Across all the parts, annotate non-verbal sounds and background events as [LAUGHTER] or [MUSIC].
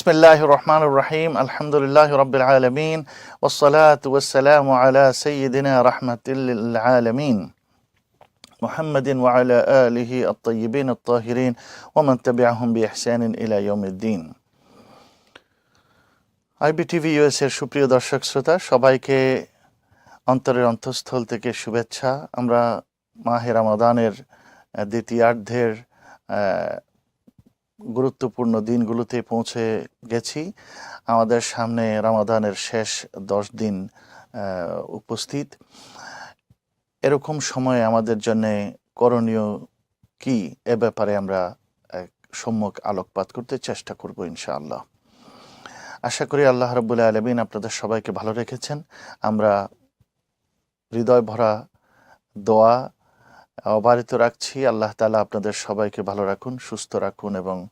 بسم الله الرحمن الرحيم الحمد لله رب العالمين والصلاة والسلام على سيدنا رحمة للعالمين محمد وعلى آله الطيبين الطاهرين ومن تبعهم بإحسان إلى يوم الدين IBTV US এর সুপ্রিয় দর্শক শ্রোতা সবাইকে অন্তরের অন্তঃস্থল থেকে শুভেচ্ছা আমরা মাহে রামাদানের আহ, দ্বিতীয়ার্ধের আহ, গুরুত্বপূর্ণ দিনগুলোতে পৌঁছে গেছি। আমাদের সামনে রামাদানের শেষ দশ দিন উপস্থিত। এরকম সময়ে আমাদের জন্য করণীয় কি? এ ব্যাপারে আমরা সম্যক আলোকপাত করতে চেষ্টা করব ইনশাআল্লাহ। আশা করি আল্লাহ রবুল্লাহ আলমিন আপনাদের সবাইকে ভালো রেখেছেন। আমরা হৃদয় ভরা দোয়া অবারিত রাখছি। আল্লাহ তালা আপনাদের সবাইকে ভালো রাখুন, সুস্থ রাখুন এবং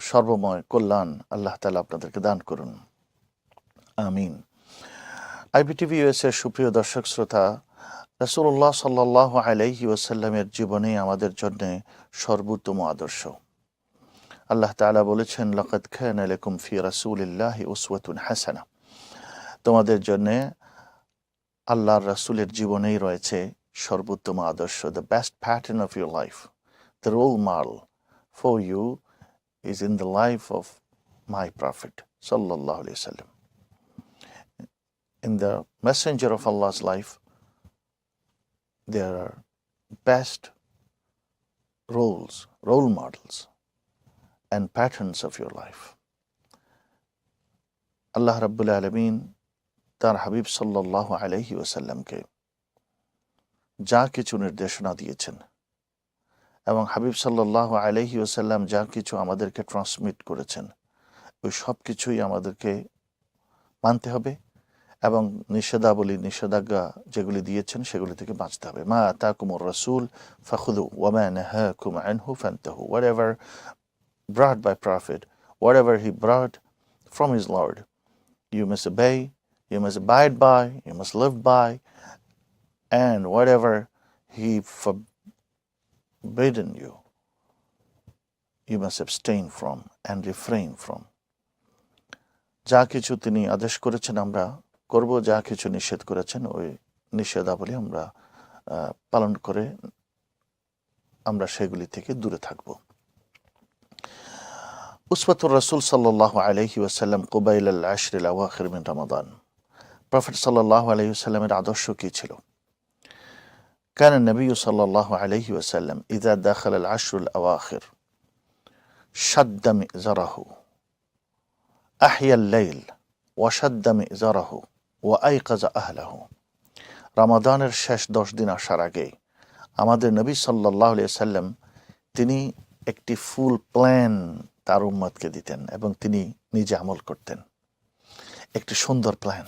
সর্বময় কল্যাণ আল্লাহ তালা আপনাদেরকে দান করুন। আমিন। আইবিটিভি ইউএস এর সুপ্রিয় দর্শক শ্রোতা রসুল্লাহ সাল্লাহ আলাইহি ওয়াসাল্লামের জীবনে আমাদের জন্যে সর্বোত্তম আদর্শ। আল্লাহ তাআলা বলেছেন, লকদ খান আলাইকুম ফি রাসূলিল্লাহি উসওয়াতুন হাসানা। তোমাদের জন্যে আল্লাহর রাসূলের জীবনেই রয়েছে সর্বোত্তম আদর্শ the best pattern of your life the role model for you is in the life of my prophet সাল্লাল্লাহু আলাইহি সাল্লাম in the messenger of Allah's life, there are best roles, role models, and patterns of your life. আল্লাহ রাব্বুল আলমিন তার হাবিব সাল্লাহ আলহি ওসাল্লামকে যা কিছু নির্দেশনা দিয়েছেন। এবং হাবিব সাল্লাহ আলহি ওসাল্লাম যা কিছু আমাদেরকে ট্রান্সমিট করেছেন, ওই সব কিছুই আমাদেরকে মানতে হবে এবং নিষেধাবলী, নিষেধাজ্ঞা যেগুলি দিয়েছেন সেগুলি থেকে বাঁচতে হবে। মা তাকুমুর রসুল ফাখুদু ওয়ামা নাহাকুম আনহু ফান্তাহু whatever brought by prophet, whatever he brought from his lord, you must obey, you must abide by, you must live by and whatever he forbidden you you must abstain from and refrain from. যা কিছু তিনি আদেশ করেছেন আমরা করব, যা কিছু নিষেধ করেছেন, ওই নিষেধাবলী আমরা পালন করে আমরা সেগুলি থেকে দূরে থাকব। উসফাতুর রসুল সাল্লাহ আলহি ওসাল্লাম কুবাইল আল আশরিল আওয়াখির রমাদান। প্রফেট সাল্লাহ আলহি আদর্শ কী ছিল? كان النبي صلى الله عليه وسلم إذا دخل العشر الأواخر شد مئزره أحيا الليل وشد مئزره وأيقظ أهله রমাদানের শেষ দশ দিন আসার আগে আমাদের নবী সাল্লাহ সাল্লাম তিনি একটি ফুল প্ল্যান তার উম্মতকে দিতেন এবং তিনি নিজে আমল করতেন একটি সুন্দর প্ল্যান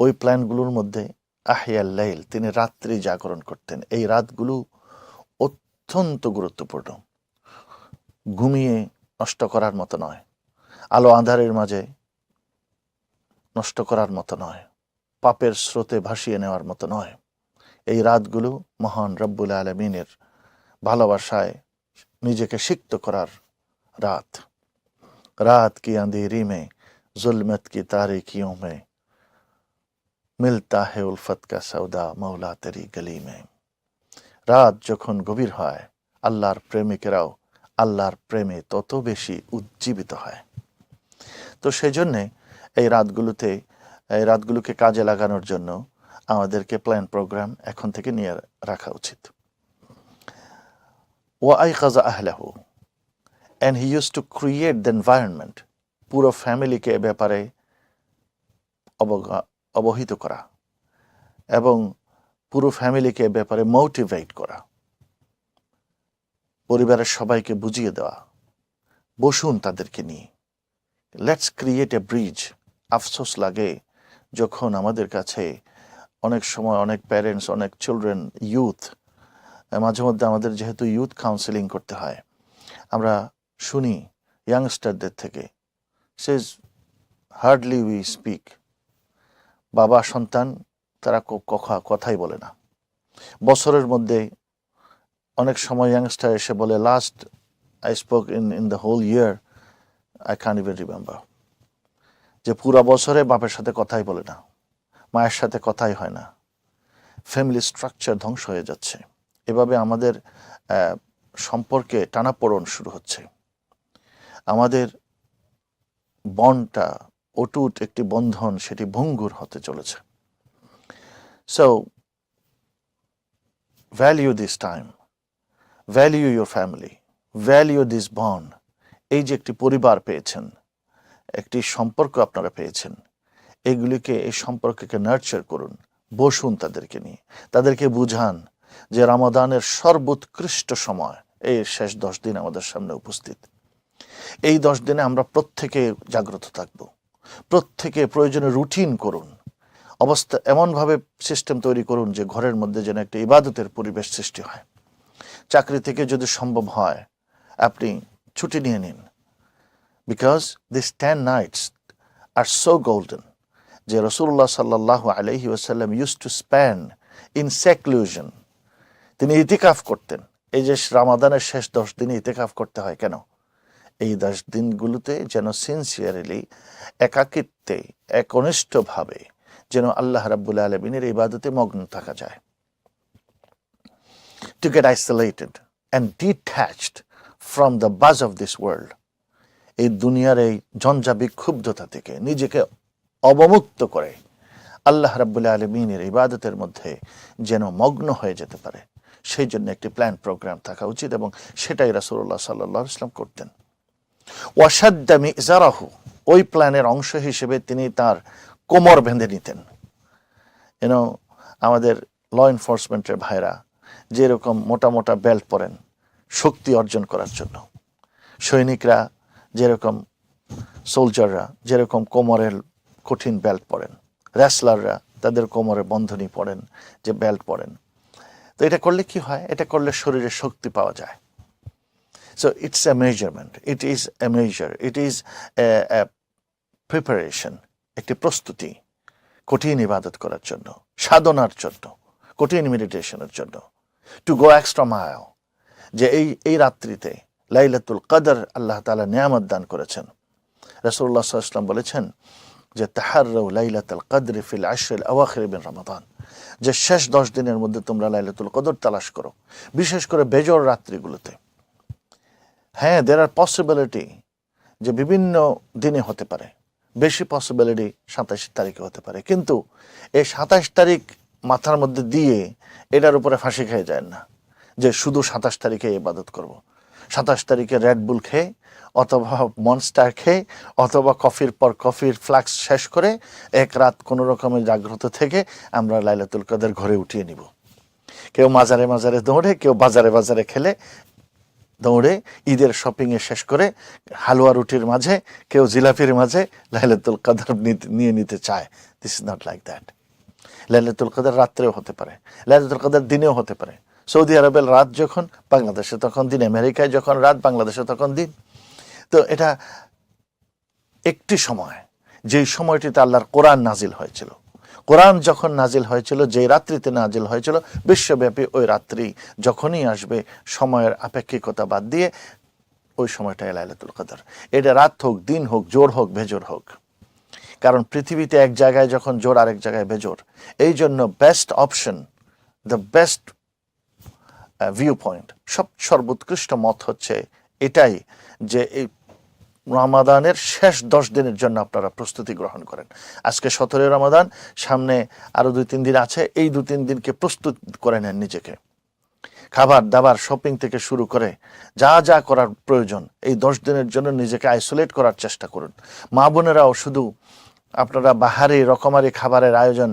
ওই প্ল্যানগুলোর মধ্যে আহিয়াল্লাইল তিনি রাত্রি জাগরণ করতেন। এই রাতগুলো অত্যন্ত গুরুত্বপূর্ণ। ঘুমিয়ে নষ্ট করার মতো নয়। আলো আঁধারের মাঝে নষ্ট করার মতো নয়। পাপের স্রোতে ভাসিয়ে নেওয়ার মতো নয়। এই রাতগুলো মহান রব্বুল আলমিনের ভালোবাসায় নিজেকে সিক্ত করার রাত। রাত কি আঁধি রিমে জুলমত কি তারিখিও মে মিলতা হে উলফত কা সৌদা মৌলা তেরি গলি মে রাত যখন গভীর হয় আল্লাহর প্রেমিকেরাও আল্লাহর প্রেমে তত বেশি উজ্জীবিত হয় তো সেজন্যে এই রাতগুলোতে, এই রাতগুলোকে কাজে লাগানোর জন্য আমাদেরকে প্ল্যান প্রোগ্রাম এখন থেকে নিয়ে রাখা উচিত। ও আই কাজা আহলাহু and he use to create the environment পুরো ফ্যামিলিকে ব্যাপারে অবগা অবহিত করা এবং পুরো ফ্যামিলিকে ব্যাপারে মোটিভেট করা। পরিবারের সবাইকে বুঝিয়ে দেওয়া। বসুন তাদেরকে নিয়ে। লেটস ক্রিয়েট এ ব্রিজ আফসোস লাগে যখন আমাদের কাছে অনেক সময় অনেক প্যারেন্টস অনেক চিলড্রেন ইউথ মাঝে মধ্যে আমাদের যেহেতু ইউথ কাউন্সেলিং করতে হয়, আমরা শুনি ইয়াংস্টারদের থেকে। সেজ হার্ডলি উই স্পিক বাবা, সন্তান, তারা ক- কথা, কথাই বলে না। বছরের মধ্যে অনেক সময় ইয়াংস্টার এসে বলে last I spoke in in the whole year I can even remember যে পুরা বছরে বাপের সাথে কথাই বলে না, মায়ের সাথে কথাই হয় না। ফ্যামিলি স্ট্রাকচার ধ্বংস হয়ে যাচ্ছে। এভাবে আমাদের সম্পর্কে টানাপোড়ন শুরু হচ্ছে। আমাদের বনটা অটুট একটি বন্ধন সেটি ভঙ্গুর হতে চলেছে। So value this time value your family value this bond এই যে একটি পরিবার পেয়েছেন, একটি সম্পর্ক আপনারা পেয়েছেন, এগুলিকে, এই সম্পর্ককে নার্চার করুন, বসুন তাদেরকে নিয়ে। তাদেরকে বুঝান যে রামাদানের সর্বোৎকৃষ্ট সময়, এই শেষ দশ দিন আমাদের সামনে উপস্থিত। এই দশ দিনে আমরা প্রত্যেকে জাগ্রত থাকব। প্রত্যেকে প্রয়োজনে রুটিন করুন। অবস্থা এমনভাবে সিস্টেম তৈরি করুন যে ঘরের মধ্যে যেন একটা ইবাদতের পরিবেশ সৃষ্টি হয়। চাকরি থেকে যদি সম্ভব হয়, আপনি ছুটি নিয়ে নিন। Because this ten nights are so golden যে রসুল্লাহ সাল্লাহ আলহি ওয়াসাল্লাম use to spend in seclusion তিনি ইতিকাফ করতেন। এই যে রামাদানের শেষ দশ দিনে ইতিকাফ করতে হয় কেন? এই দশ দিনগুলোতে যেন সিনসিয়ারলি একাকিত্বে, একনিষ্ঠভাবে যেন আল্লাহ রাব্বুল আলমিনের ইবাদতে মগ্ন থাকা যায়। To get isolated and detached from the buzz of this world, এই দুনিয়ার এই ঝঞ্ঝা বিক্ষুব্ধতা থেকে নিজেকে অবমুক্ত করে আল্লাহ রাব্বুল আলমিনের ইবাদতের মধ্যে যেন মগ্ন হয়ে যেতে পারে। সেই জন্য একটি প্ল্যান প্রোগ্রাম থাকা উচিত এবং সেটাই রাসুল্লাহ সাল্লাহ ইসলাম করতেন। ওয়াসাদ্দামি ইজারাহু ওই প্ল্যানের অংশ হিসেবে তিনি তার কোমর বেঁধে নিতেন। যেন আমাদের ল এনফোর্সমেন্টের ভাইরা যেরকম মোটা মোটা বেল্ট পরেন, শক্তি অর্জন করার জন্য। সৈনিকরা যেরকম সোলজাররা যেরকম কোমরের কঠিন বেল্ট পরেন রেসলাররা তাদের কোমরে বন্ধনী পরেন, যে বেল্ট পরেন। তো এটা করলে কি হয়? এটা করলে শরীরে শক্তি পাওয়া যায়। So it's a measurement it is a measure it is a preparation একটি প্রস্তুতি কঠিন ইবাদত করার জন্য, সাধনার জন্য, কঠিন মেডিটেশনের জন্য টু গো এক্সট্রা মায়াও যে এই এই রাত্রিতে লাইলাতুল কদর আল্লাহ তালা নিয়ামত দান করেছেন। রসুল্লাহ সাল্লাম বলেছেন যে তাহার লাইলাতুল কদর ফিল আশরিল আওয়াখির বিন রমাদান। যে শেষ দশ দিনের মধ্যে তোমরা লাইলাতুল কদর তালাশ করো। বিশেষ করে বেজর রাত্রিগুলোতে। হ্যাঁ দের আর পসিবিলিটি যে বিভিন্ন দিনে হতে পারে। বেশি পসিবিলিটি সাতাশ তারিখে হতে পারে। কিন্তু এই সাতাশ তারিখ মাথার মধ্যে দিয়ে এটার উপরে ফাঁসি খেয়ে যায় না যে শুধু সাতাশ তারিখে ইবাদত করব। সাতাশ তারিখে রেড বুল খেয়ে অথবা মনস্টার খেয়ে অথবা কফির পর কফির ফ্লাক্স শেষ করে এক রাত কোনো রকমের জাগ্রত থেকে আমরা লাইলাতুল কদের ঘরে উঠিয়ে নিব। কেউ মাজারে মাজারে দৌড়ে, কেউ বাজারে বাজারে খেলে দৌড়ে ঈদের শপিংয়ে শেষ করে হালুয়া রুটির মাঝে, কেউ জিলাপির মাঝে লাইলাতুল কাদার নিয়ে নিতে চায়। This is not like that লাইলাতুল কাদার রাত্রেও হতে পারে। লাইলাতুল কাদার দিনেও হতে পারে। সৌদি আরবের রাত যখন, বাংলাদেশে তখন দিন, আমেরিকায় যখন রাত, বাংলাদেশে তখন দিন। তো এটা একটি সময়, যেই সময়টিতে আল্লাহর কোরআন নাজিল হয়েছিল। কোরআন যখন নাজিল হয়েছিল, যেই রাত্রিতে নাজিল হয়েছিল, বিশ্বব্যাপী ওই রাত্রি যখনই আসবে, সময়ের আপেক্ষিকতা বাদ দিয়ে ওই সময়টা লাইলাতুল কদর। এটা রাত হোক, দিন হোক, জোর হোক, ভেজোর হোক। কারণ পৃথিবীতে এক জায়গায় যখন জোর, আরেক জায়গায় বেজোর এই জন্য best option the best viewpoint সব সর্বোৎকৃষ্ট মত হচ্ছে এটাই যে এই রমাদানের শেষ দশ দিনের জন্য আপনারা প্রস্তুতি গ্রহণ করেন। আজকে সতেরোই রমাদান, সামনে আরও দুই তিন দিন আছে, এই দু তিন দিনকে প্রস্তুত করে নেন নিজেকে। খাবার, দাবার, শপিং থেকে শুরু করে যা যা করার প্রয়োজন, এই দশ দিনের জন্য নিজেকে আইসোলেট করার চেষ্টা করুন। মা বোনেরাও শুধু আপনারা বাহারি রকমারি খাবারের আয়োজন,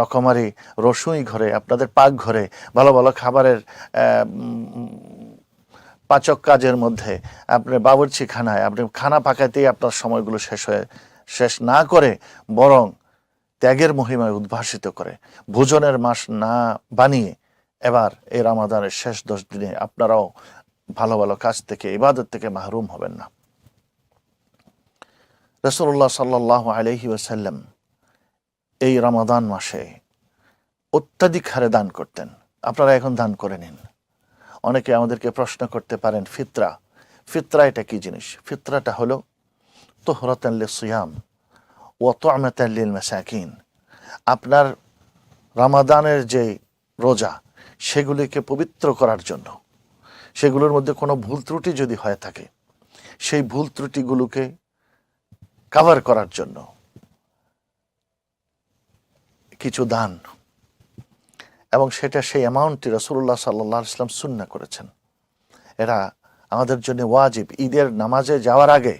রকমারি রসুই ঘরে, আপনাদের পাক ঘরে ভালো ভালো খাবারের পাচক কাজের মধ্যে। আপনি বাবুর্চি খানায়, আপনি খানা পাকাতেই আপনার সময়গুলো শেষ হয়ে, শেষ না করে বরং ত্যাগের মহিমায় উদ্ভাসিত করে। ভোজনের মাস না বানিয়ে এবার এই রামাদানের শেষ দশ দিনে আপনারাও ভালো ভালো কাজ থেকে, ইবাদত থেকে মাহরুম হবেন না। রসুল্লাহ সাল্লাহ আলহি ওসাল্লাম এই রমাদান মাসে অত্যাধিক হারে দান করতেন। আপনারা এখন দান করে নিন। অনেকে আমাদেরকে প্রশ্ন করতে পারেন, ফিতরা। ফিতরা এটা কী জিনিস? ফিতরাটা হলো তোহরতাল্লি সিয়াম ও তোয়ামেতাল্লিল মেসাকিন আপনার রামাদানের যে রোজা, সেগুলিকে পবিত্র করার জন্য। সেগুলোর মধ্যে কোনো ভুল ত্রুটি যদি হয়ে থাকে, সেই ভুল ত্রুটিগুলোকে কাভার করার জন্য কিছু দান এবং সেটা সেই অ্যামাউন্টটি রসুল্লাহ সাল্লাহ ইসলাম সুন্না করেছেন। এরা আমাদের জন্য ওয়াজিব। ঈদের নামাজে যাওয়ার আগে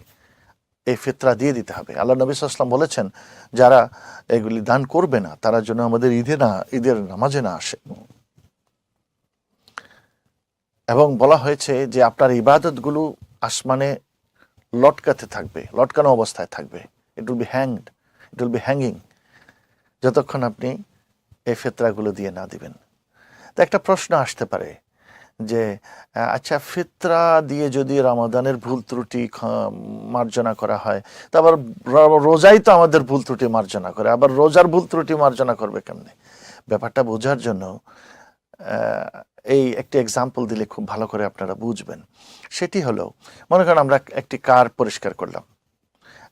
এই ফিতরা দিয়ে দিতে হবে। আল্লাহ নবী সাল্লাম বলেছেন, যারা এগুলি দান করবে না, তারা জন্য আমাদের ঈদে না, ঈদের নামাজে না আসে। এবং বলা হয়েছে যে আপনার ইবাদতগুলো আসমানে লটকাতে থাকবে, লটকানো অবস্থায় থাকবে। It will be hanged it will be hanging যতক্ষণ আপনি এই ফেতরাগুলো দিয়ে না দিবেন। তো একটা প্রশ্ন আসতে পারে যে আচ্ছা ফিতরা দিয়ে যদি রামাদানের ভুল ত্রুটি মার্জনা করা হয়, তো আবার রোজাই তো আমাদের ভুল ত্রুটি মার্জনা করে, আবার রোজার ভুল ত্রুটি মার্জনা করবে কেমনে? ব্যাপারটা বোঝার জন্য এই একটি এক্সাম্পল দিলে খুব ভালো করে আপনারা বুঝবেন। সেটি হলো, মনে করেন আমরা একটি কার পরিষ্কার করলাম।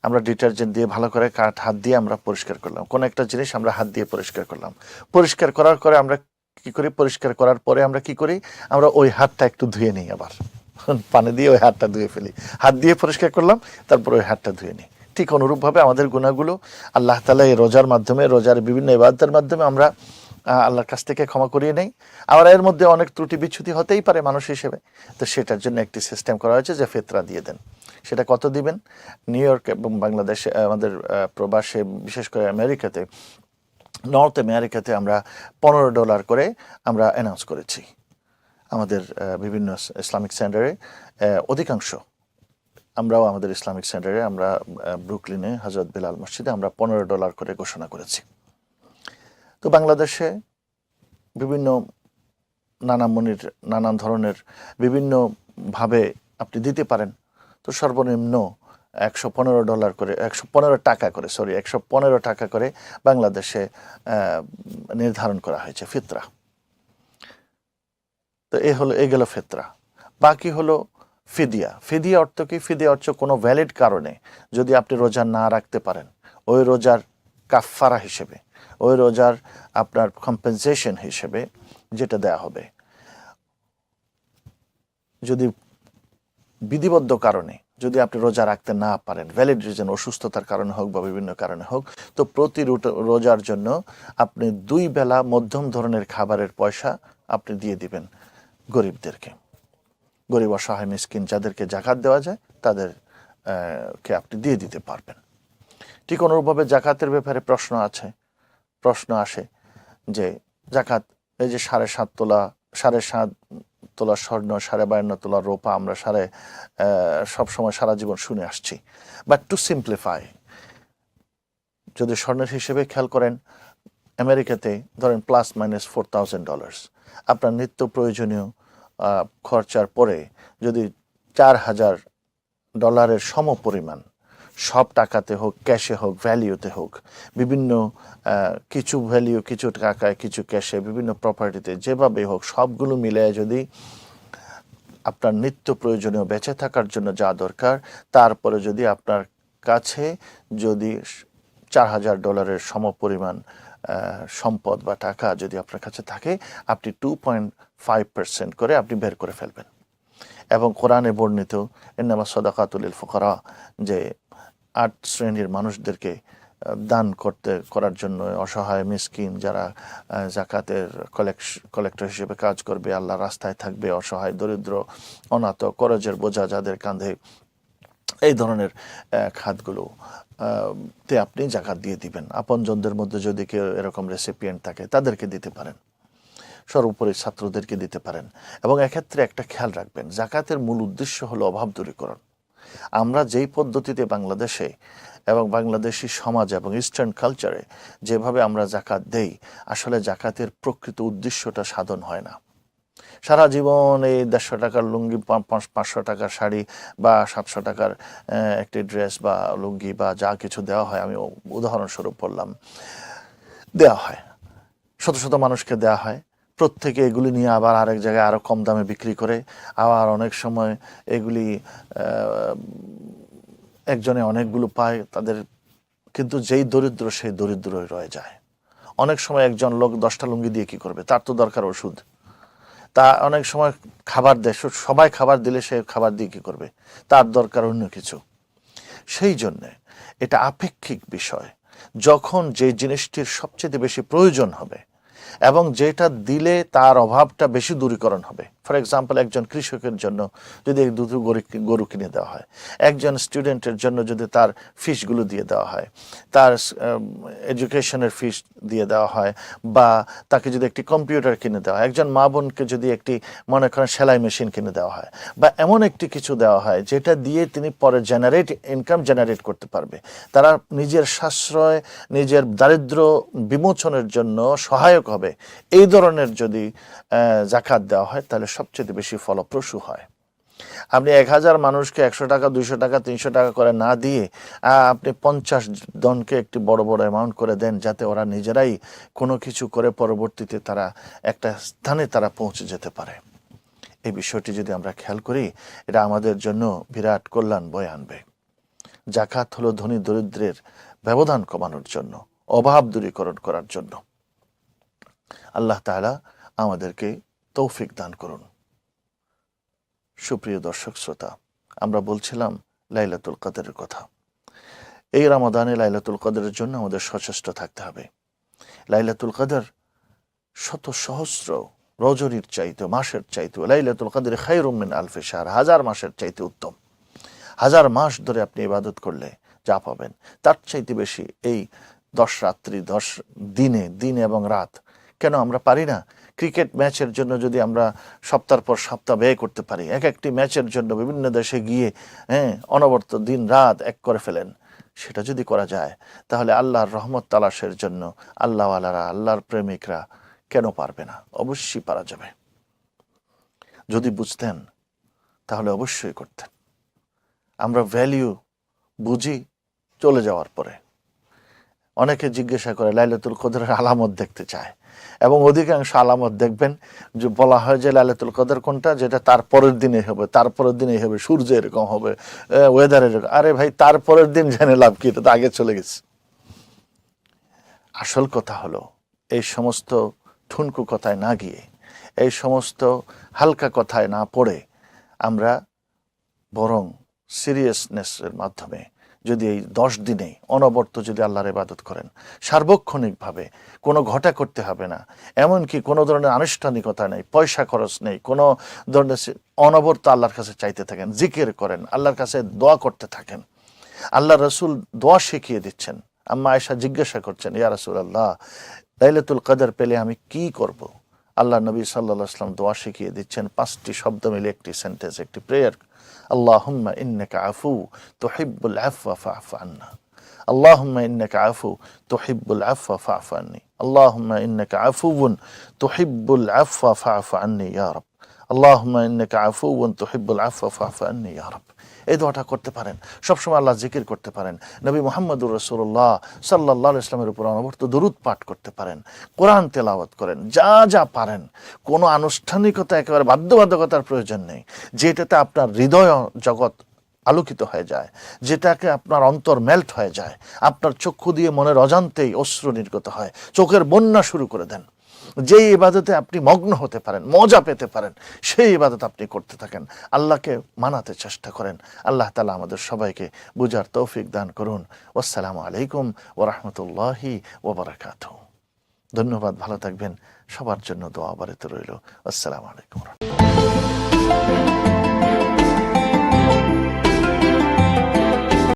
আমরা ডিটারজেন্ট দিয়ে ভালো করে কাঠ, হাত দিয়ে আমরা পরিষ্কার করলাম। কোনো একটা জিনিস আমরা হাত দিয়ে পরিষ্কার করলাম। পরিষ্কার করার পরে আমরা কি করি? পরিষ্কার করার পরে আমরা কি করি? আমরা ওই হাতটা একটু ধুয়ে নিই আবার। [LAUGHS] পানি দিয়ে ওই হাতটা ধুয়ে ফেলি। হাত দিয়ে পরিষ্কার করলাম, তারপর ওই হাতটা ধুয়ে নিই। ঠিক অনুরূপভাবে আমাদের গুণাগুলো আল্লাহ তালা এই রোজার মাধ্যমে, রোজার বিভিন্ন ইবাদতের মাধ্যমে আমরা আল্লাহর কাছ থেকে ক্ষমা করিয়ে নেই। আবার এর মধ্যে অনেক ত্রুটি বিচ্ছুতি হতেই পারে মানুষ হিসেবে। তো সেটার জন্য একটি সিস্টেম করা হয়েছে যে ফেতরা দিয়ে দেন। সেটা কত দিবেন? নিউ ইয়র্ক এবং বাংলাদেশে আমাদের প্রবাসে, বিশেষ করে আমেরিকাতে নর্থ আমেরিকাতে আমরা পনেরো ডলার করে আমরা অ্যানাউন্স করেছি। আমাদের বিভিন্ন ইসলামিক সেন্টারে অধিকাংশ আমরাও আমাদের ইসলামিক সেন্টারে, আমরা ব্রুকলিনে হজরত বিলাল মসজিদে আমরা পনেরো ডলার করে ঘোষণা করেছি। তো বাংলাদেশে বিভিন্ন নানা মনির নানান ধরনের বিভিন্নভাবে আপনি দিতে পারেন। তো সর্বনিম্ন একশো পনেরো ডলার করে, একশো পনেরো টাকা করে সরি একশো পনেরো টাকা করে বাংলাদেশে নির্ধারণ করা হয়েছে ফিতরা। তো এ হলো, এ গেল ফিতরা। বাকি হলো ফিদিয়া। ফিদিয়া অর্থ কি? ফিদিয়া অর্থ কোনো ভ্যালিড কারণে যদি আপনি রোজা না রাখতে পারেন। ওই রোজার কাফফারা হিসেবে, ওই রোজার আপনার কম্পেনসেশন হিসেবে যেটা দেয়া হবে। যদি বিধিবদ্ধ কারণে যদি আপনি রোজা রাখতে না পারেন ভ্যালিড রিজন অসুস্থতার কারণে হোক বা বিভিন্ন কারণে হোক, তো প্রতি রোজার জন্য আপনি দুই বেলা মধ্যম ধরনের খাবারের পয়সা আপনি দিয়ে দিবেন গরিবদেরকে। গরিব অসহায় মিসকিন যাদেরকে জাকাত দেওয়া যায় তাদের কে আপনি দিয়ে দিতে পারবেন। ঠিক অনুরূপভাবে জাকাতের ব্যাপারে প্রশ্ন আছে। প্রশ্ন আসে যে জাকাত, এই যে সাড়ে সাত তোলা, সাড়ে সাত তোলা স্বর্ণ, সাড়ে বায়ান্ন তোলা রোপা আমরা সাড়ে সব সময় সারা জীবন শুনে আসছি। বাট টু সিম্পলিফাই যদি স্বর্ণের হিসেবে খেয়াল করেন, আমেরিকাতে ধরেন plus minus four thousand dollars আপনার নিত্য প্রয়োজনীয় খরচার পরে যদি চার হাজার ডলারের সম পরিমাণ সব টাকাতে হোক ক্যাশে হোক ভ্যালিউতে হোক, বিভিন্ন কিছু ভ্যালিউ কিছু টাকায়, কিছু ক্যাশে বিভিন্ন প্রপার্টিতে যেভাবে হোক, সবগুলো মিলে যদি আপনার নিত্য প্রয়োজনীয় বেঁচে থাকার জন্য যা দরকার, তারপরে যদি আপনার কাছে যদি চার হাজার ডলারের সমপরিমাণ সম্পদ বা টাকা যদি আপনার কাছে থাকে, আপনি টু পয়েন্ট ফাইভ পার্সেন্ট করে আপনি বের করে ফেলবেন। এবং কোরআনে বর্ণিত এর এনামা সদাকাতুল ফকরা যে আট শ্রেণির মানুষদেরকে দান করতে, করার জন্য অসহায়, মিসকিন যারা জাকাতের কালেক্টর হিসেবে কাজ করবে আল্লাহ রাস্তায় থাকবে, অসহায়, দরিদ্র, অনাথ করজের বোঝা যাদের কাঁধে, এই ধরনের খাতগুলো তে আপনি জাকাত দিয়ে দিবেন। আপনজনদের মধ্যে যদি কেউ এরকম রেসিপিয়েন্ট থাকে, তাদেরকে দিতে পারেন। সর্বোপরি ছাত্রদেরকে দিতে পারেন। এবং এক্ষেত্রে একটা খেয়াল রাখবেন, জাকাতের মূল উদ্দেশ্য হলো অভাব দূরীকরণ। আমরা যেই পদ্ধতিতে বাংলাদেশে এবং বাংলাদেশি সমাজ এবং ইস্টার্ন কালচারে যেভাবে আমরা জাকাত দেই, আসলে জাকাতের প্রকৃত উদ্দেশ্যটা সাধন হয় না। সারা জীবন এই দেড়শো টাকার লুঙ্গি পাঁচশো টাকার শাড়ি বা সাতশো টাকার একটি ড্রেস বা লুঙ্গি বা যা কিছু দেওয়া হয়, আমি উদাহরণস্বরূপ বললাম, দেওয়া হয়। শত শত মানুষকে দেওয়া হয়। প্রত্যেকে এগুলি নিয়ে আবার আরেক জায়গায় আরও কম দামে বিক্রি করে, আবার অনেক সময় এগুলি একজনে অনেকগুলো পায়, তাদের কিন্তু যেই দরিদ্র সেই দরিদ্রই রয়ে যায়। অনেক সময় একজন লোক দশটা লুঙ্গি দিয়ে কি করবে? তার তো দরকার ওষুধ। তা অনেক সময় খাবার দেয় সবাই খাবার দিলে সে খাবার দিয়ে কি করবে? তার দরকার অন্য কিছু। সেই জন্যে এটা আপেক্ষিক বিষয়। যখন যে জিনিসটির সবচেয়ে বেশি প্রয়োজন হবে এবং যেটা দিলে তার অভাবটা বেশি দূরীকরণ হবে। ফর এক্সাম্পল একজন কৃষকের জন্য যদি দুটো গরু গরু কিনে দেওয়া হয়, একজন স্টুডেন্টের জন্য যদি তার ফিসগুলো দিয়ে দেওয়া হয়, তার এডুকেশনের ফিস দিয়ে দেওয়া হয়, বা তাকে যদি একটি কম্পিউটার কিনে দেওয়া হয়, একজন মা বোনকে যদি একটি, মনে করেন, সেলাই মেশিন কিনে দেওয়া হয়, বা এমন একটি কিছু দেওয়া হয়, যেটা দিয়ে তিনি পরে জেনারেট ইনকাম জেনারেট করতে পারবে। তারা নিজের সাশ্রয়, নিজের দারিদ্র বিমোচনের জন্য সহায়ক হবে। এই ধরনের যদি জাকাত দেওয়া হয়, তাহলে সবচেয়ে বেশি ফলপ্রসূ হয়। আপনি এক হাজার মানুষকে একশো টাকা, দুইশো টাকা, তিনশো টাকা করে না দিয়ে আপনি পঞ্চাশ জনকে একটি বড় বড় অ্যামাউন্ট করে দেন যাতে ওরা নিজেরাই কোনো কিছু করে পরবর্তীতে তারা একটা স্থানে তারা পৌঁছে যেতে পারে। এই বিষয়টি যদি আমরা খেয়াল করি, এটা আমাদের জন্য বিরাট কল্যাণ বয়ে আনবে। জাকাত হলো ধনী দরিদ্রের ব্যবধান কমানোর জন্য, অভাব দূরীকরণ করার জন্য। আল্লাহ তাআলা আমাদেরকে তৌফিক দান করুন। সুপ্রিয় দর্শক শ্রোতা, আমরা বলছিলাম লাইলাতুল কদরের কথা। এই রমাদানে লাইলাতুল কদরের জন্য আমাদের সচেষ্ট থাকতে হবে। লাইলাতুল কদর শত সহস্র রজনীর চাইতে, মাসের চাইতে, লাইলাতুল কদর খায়রুম মিন আলফে শাহর, হাজার মাসের চাইতে উত্তম। হাজার মাস ধরে আপনি ইবাদত করলে যা পাবেন। তার চাইতে বেশি এই দশ রাত্রি, দশ দিনে, দিন এবং রাত। কেন আমরা পারি না? ক্রিকেট ম্যাচের জন্য যদি আমরা সপ্তাহ পর সপ্তাহ ব্যয় করতে পারি, এক একটি ম্যাচের জন্য বিভিন্ন দেশে গিয়ে হ্যাঁ অনবরত দিন রাত এক করে ফেলেন, সেটা যদি করা যায়, তাহলে আল্লাহর রহমত তালাশের জন্য আল্লাহওয়ালারা, আল্লাহর প্রেমিকরা কেন পারবে না? অবশ্যই পারা যাবে। যদি বুঝতেন, তাহলে অবশ্যই করতেন। আমরা ভ্যালিউ বুঝি চলে যাওয়ার পরে। অনেকে জিজ্ঞাসা করে, লাইলাতুল কদরের আলামত দেখতে চায়। এবং অধিকাংশ আলামত দেখবেন যে বলা হয় যে লাইলাতুল কদর কোনটা? যেটা তার পরের দিনে হবে, তার পরের দিনে হবে, সূর্য এরকম হবে ওয়েদার এরকম। আরে ভাই, তার পরের দিন জেনে লাভ কি? এটা তো আগে চলে গেছে। আসল কথা হলো, এই সমস্ত ঠুনকু কথায় না গিয়ে, এই সমস্ত হালকা কথায় না পড়ে আমরা বরং সিরিয়াসনেসের মাধ্যমে যদি এই দশ দিনে অনবর্ত যদি আল্লাহর ইবাদত করেন, সার্বক্ষণিকভাবে কোনো ঘটা করতে হবে না। এমনকি কোনো ধরনের আনুষ্ঠানিকতা নেই, পয়সা খরচ নেই, কোনো ধরনের অনবর্ত আল্লাহর কাছে চাইতে থাকেন, জিকির করেন, আল্লাহর কাছে দোয়া করতে থাকেন। আল্লাহ রসুল দোয়া শিখিয়ে দিচ্ছেন। আম্মা আয়সা জিজ্ঞাসা করছেন, ইয়া রসুল আল্লাহ লাইলাতুল কদর পেলে আমি কি করব? আল্লাহ নবী সাল্লাহ আসলাম দোয়া শিখিয়ে দিচ্ছেন পাঁচটি শব্দ মিলে, একটি সেন্টেন্স, একটি প্রেয়ার। اللهم إنك عفو تحب العفو فاعف عنا. اللهم إنك عفو تحب العفو فاعف عني. اللهم إنك عفو تحب العفو فاعف عني يا رب. اللهم إنك عفو تحب العفو فاعف عني يا رب. এই দোয়াটা করতে পারেন। সবসময় আল্লাহ জিকির করতে পারেন। নবী মোহাম্মদুর রসুল্লাহ সাল্লাহ ইসলামের উপর অনবর্ত দরুদ পাঠ করতে পারেন। কোরআন তেলাওয়াত করেন, যা যা পারেন। কোনো আনুষ্ঠানিকতা, একেবারে বাধ্যবাধকতার প্রয়োজন নেই। যেটাতে আপনার হৃদয় জগৎ আলোকিত হয়ে যায়, যেটাকে আপনার অন্তর মেল্ট হয়ে যায়। আপনার চক্ষু দিয়ে মনের অজান্তেই অশ্রু নির্গত হয়। চোখের বন্যা শুরু করে দেন। যেই ইবাদতে আপনি মগ্ন হতে পারেন, মজা পেতে পারেন, সেই ইবাদত আপনি করতে থাকেন। আল্লাহকে মানাতে চেষ্টা করেন। আল্লাহ তালা আমাদের সবাইকে বুঝার তৌফিক দান করুন। আসসালামু আলাইকুম ওরহমতুল্লাহি ওবরাকাত ধন্যবাদ, ভালো থাকবেন। সবার জন্য দোয়া বাড়িতে রইল। আসসালামু আলাইকুম